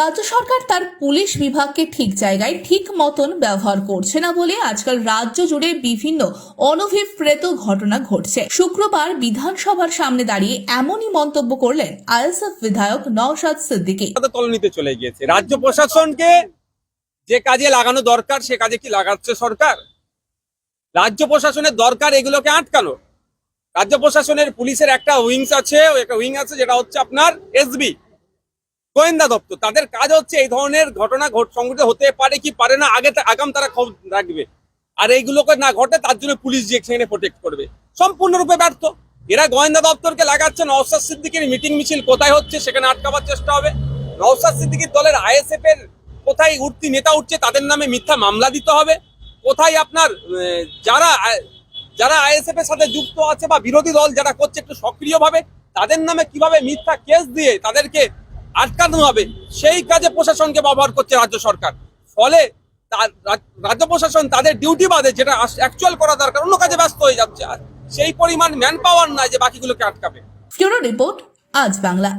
রাজ্য সরকার তার পুলিশ বিভাগকে ঠিক জায়গায় ঠিক মতন ব্যবহার করছে না বলে আজকাল রাজ্য জুড়ে বিভিন্ন অনভিপ্রেত ঘটনা ঘটছে। শুক্রবার বিধানসভার সামনে দাঁড়িয়ে এমনই মন্তব্য করলেন আইএসএফ বিধায়ক নওশাদ সিদ্দিকী। তলনিতে চলে গিয়েছে। রাজ্য প্রশাসনকে যে কাজে লাগানো দরকার, সে কাজে কি লাগাচ্ছে সরকার? রাজ্য প্রশাসনের দরকার এগুলোকে আটকানো। রাজ্য প্রশাসনের পুলিশের একটা উইংস আছে একটা উইং আছে যেটা হচ্ছে আপনার এসবি গোয়েন্দা দপ্তর। তাদের কাজ হচ্ছে এই ধরনের ঘটনা ঘট সংঘটিত হতে পারে কি পারে না, আগে আগাম তারা খবর রাখবে। আর এইগুলোকে না ঘটে, তার জন্য পুলিশ যে সেখানে প্রোটেক্ট করবে। সম্পূর্ণরূপে ব্যর্থ। এরা গোয়েন্দা দপ্তরকে লাগাচ্ছে নওসাদ সিদ্দিকের মিটিং মিছিল কোথায় হচ্ছে সেখানে আটকাবার চেষ্টা হবে। নওসাদ সিদ্দিকির দলের আইএসএফ এর কোথায় উঠতি নেতা উঠছে তাদের নামে মিথ্যা মামলা দিতে হবে। কোথায় আপনার যারা যারা আইএসএফ এর সাথে যুক্ত আছে বা বিরোধী দল যারা করছে একটু সক্রিয়ভাবে, তাদের নামে কীভাবে মিথ্যা কেস দিয়ে তাদেরকে আটকানো হবে। সেই কাজে প্রশাসনকে ব্যবহার করছে রাজ্য সরকার। ফলে রাজ্য প্রশাসন তাদের ডিউটি বাদে যেটা অ্যাকচুয়াল করা দরকার, অন্য কাজে ব্যস্ত হয়ে যাচ্ছে। আর সেই পরিমাণ ম্যান পাওয়ার নাই যে বাকিগুলোকে আটকাবে। রিপোর্ট, আজ বাংলা।